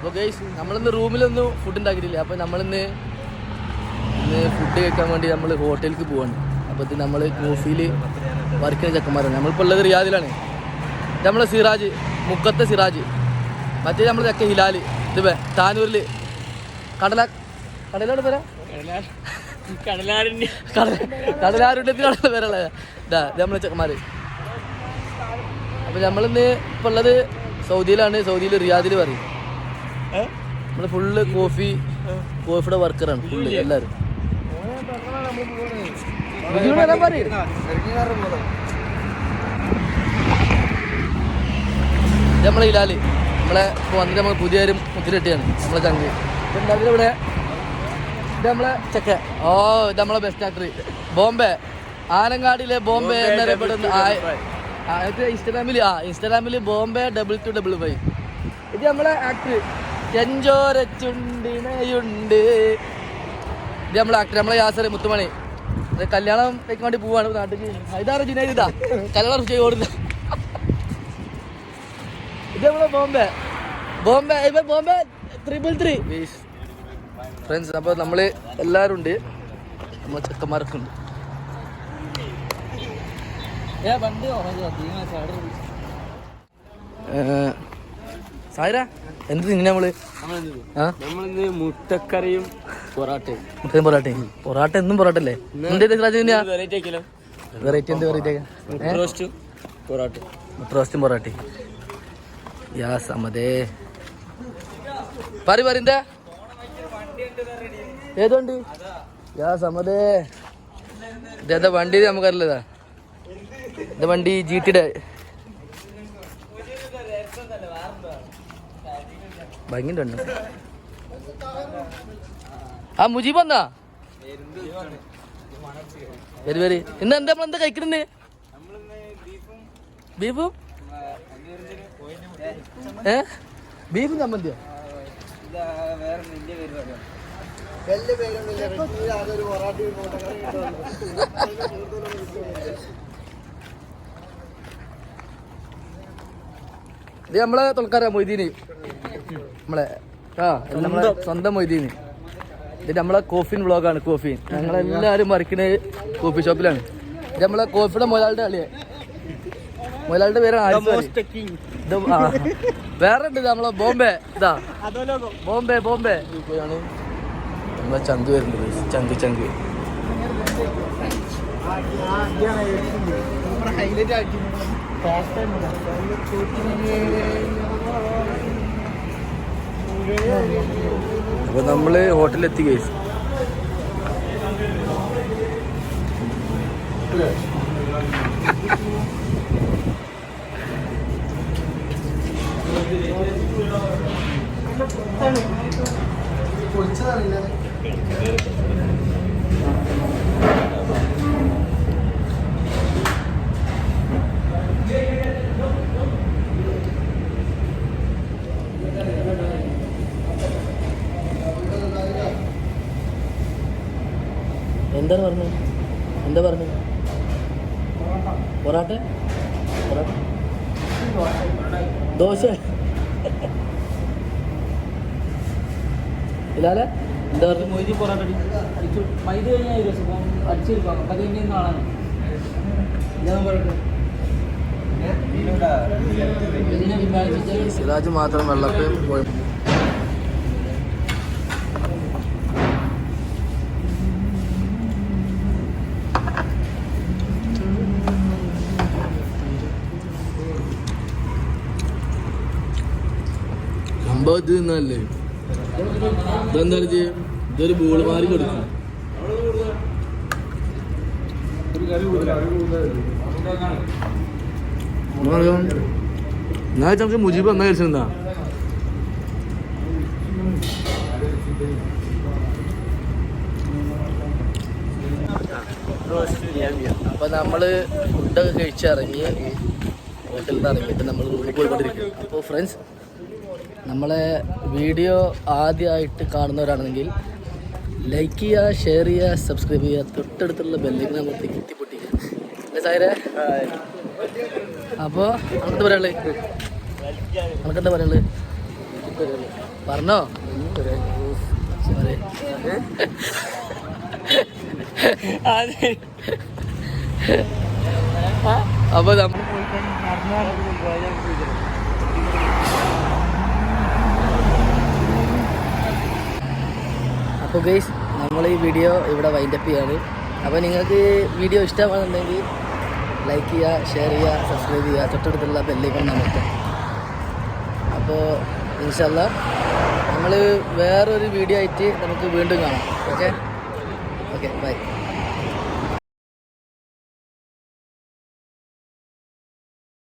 അപ്പോൾ ഗൈസ് നമ്മളിന്ന് റൂമിലൊന്നും ഫുഡ് ഉണ്ടാക്കിയിട്ടില്ല. അപ്പോൾ നമ്മളിന്ന് ഇന്ന് ഫുഡ് കഴിക്കാൻ വേണ്ടി നമ്മൾ ഹോട്ടലിലേക്ക് പോവാണ്. അപ്പോൾ ഇത് നമ്മൾ കോഫിയിൽ ചെയ്യുന്ന ചെക്കന്മാരാണ്. നമ്മളിപ്പോൾ ഉള്ളത് റിയാദിലാണ്. നമ്മളെ സിറാജ് മുക്കത്തെ സിറാജ്. മറ്റേ നമ്മളെ ചെക്ക ഹിലാൽ ഇത് താനൂരിൽ കടല കടലോട് പേരാ? കടലാറിന്റെ കടല കടലാരുടെ കടല പേരല്ല ഇതാ ഇത് നമ്മളെ ചെക്കന്മാർ അപ്പോൾ നമ്മളിന്ന് ഇപ്പോൾ ഉള്ളത് സൗദിയിലാണ്. സൗദിയിൽ റിയാദിൽ പറയും. നമ്മൾ ഫുള്ള് കോഫി കോഫിയുടെ വർക്കറാണ് ഫുള്ള് എല്ലാരും. നമ്മളെ ഇലാൽ നമ്മളെ ഇപ്പോൾ വന്നിട്ട് നമ്മൾ പുതിയൊരു മുത്തിരട്ടിയാണ് നമ്മളെ ചങ്ക്. ഇവിടെ ഇത് നമ്മളെ ചെക്ക. ഓ ഇത് നമ്മളെ ബെസ്റ്റ് ആക്ടർ ബോംബെ. ആനങ്ങാടിയിലെ ബോംബെ എന്നറിയപ്പെടുന്ന ഇൻസ്റ്റാഗ്രാമിൽ ആ ഇൻസ്റ്റാഗ്രാമിൽ Bombay double two double five ഇത് നമ്മളെ ആക്ടർ ചെഞ്ചോര ചുണ്ടിണയുണ്ട് ഇത് നമ്മളെ നമ്മളെ യാസർ മുത്തുമണി. അത് കല്യാണം വെക്കാൻ വേണ്ടി പോവാണ് നാട്ടിൽ ഇതാണ് ജിനേജ് ഇതാ. കല്യാണം ചെയ്ത് കൊടുത്ത ഇത് നമ്മളെ ബോംബെ. ബോംബെ ഇപ്പൊ ബോംബെ ത്രിപിൾ ത്രീ ഫ്രണ്ട്സ് അപ്പോൾ നമ്മൾ എല്ലാവരും ഉണ്ട്. നമ്മളെ ചെക്കന്മാരൊക്കെ ഉണ്ട്. സായിര എന്ത് തിന്നെ? നമ്മൾ നമ്മളിന്ന് മുട്ടക്കറിയും പൊറാട്ടയും. മുട്ടയും പൊറാട്ടയും. പൊറാട്ട എന്നും പൊറാട്ട അല്ലേ വെറൈറ്റി എന്ത് വെറൈറ്റി മുട്ട റോസ്റ്റ് പൊറാട്ട മുട്ട റോസ്റ്റും പൊറാട്ടയും. യാ സമതേ. പറ പറ ഏതുണ്ട് യാ സമതേ. ഇതേതാ വണ്ടി നമുക്കറിയില്ലതാ. ഇത് വണ്ടി? ജി ടിയുടെ ഭംഗിണ്ട് ഉണ്ട് ആ മുജീബ് എന്താ വരി വരി. ഇന്ന് എന്താ നമ്മൾ എന്താ കഴിക്കണേ ബീഫും ഏ? ബീഫും ചമ്മന്തിയോ? ഇത് നമ്മളെ തുളക്കാരാ മൊയ്തീന്. നമ്മളെ ആ നമ്മളെ സ്വന്തം. മൊയ്തീന്. ഇത് നമ്മളെ കോഫിൻ വ്ളോഗാണ് കോഫിൻ. ഞങ്ങളെല്ലാവരും മറിക്കണ കോഫി ഷോപ്പിലാണ്. ഇത് നമ്മളെ കോഫിയുടെ മുതലാളുടെ കളിയെ മുതലാളുടെ പേരാണ്. വേറെ ഉണ്ട് നമ്മളെ ബോംബെ? ഇതാ. ബോംബെ ബോംബെ. നമ്മളെ ചന്ത് വരുന്നത്. ചന്ത് ചങ്ക്. അപ്പൊ നമ്മൾ ഹോട്ടലെത്തി കേസ് എന്താണ് പറഞ്ഞത് എന്താ പറഞ്ഞത് പൊറാട്ട? പൊറാട്ട? ദോശ. ഇല്ലാലെ എന്താ പറഞ്ഞു? മൊയ്തി പൊറാട്ട മൈദ കഴിഞ്ഞാൽ അടിച്ചെടുക്കാം അപ്പം അത് കഴിഞ്ഞ നാളാണ് ഞാൻ പറയട്ടെ സിറാജ് മാത്രം വെള്ളത്തിൽ പോയി. ഇത് തിന്നല്ലേ? ഇതെന്താ ചെയ്യും ഇതൊരു ബോൾ മാറി കൊടുക്കും ഞാൻ ചമച്ച മുജീബ് എന്നാ കഴിച്ചിരുന്നാ അപ്പൊ നമ്മൾ ഫുഡൊക്കെ കഴിച്ചിറങ്ങി ഹോട്ടലിൽ നിന്ന് ഇറങ്ങിയിട്ട് നമ്മൾ റൂമിൽ പോയിക്കൊണ്ടിരിക്കും അപ്പോൾ ഫ്രണ്ട്സ് നമ്മളെ വീഡിയോ ആദ്യമായിട്ട് കാണുന്നവരാണെങ്കിൽ ലൈക്ക് ചെയ്യുക ഷെയർ ചെയ്യുക സബ്സ്ക്രൈബ് ചെയ്യുക. തൊട്ടടുത്തുള്ള ബെല്ലിങ് നമ്മൾ തിക്കിത്തിപ്പൊട്ടിക്കുക അല്ലേ സായരെ അപ്പോൾ അങ്ങനത്തെ പറയാനുള്ളത് നമുക്കെന്താ പറയാനുള്ളത് പറഞ്ഞോ? അപ്പോൾ അപ്പൊ അപ്പോൾ ഗൈസ് നമ്മൾ ഈ വീഡിയോ ഇവിടെ വൈൻഡപ്പ് ചെയ്യാണ്. അപ്പോൾ നിങ്ങൾക്ക് വീഡിയോ ഇഷ്ടമാണെന്നുണ്ടെങ്കിൽ ലൈക്ക് ചെയ്യുക ഷെയർ ചെയ്യുക സബ്സ്ക്രൈബ് ചെയ്യുക. തൊട്ടടുത്തുള്ള ബെല്ലേക്കും നമുക്ക് അപ്പോൾ ഇൻഷല്ല നമ്മൾ വേറൊരു വീഡിയോ ആയിട്ട് നമുക്ക് വീണ്ടും കാണാം. Okay okay bye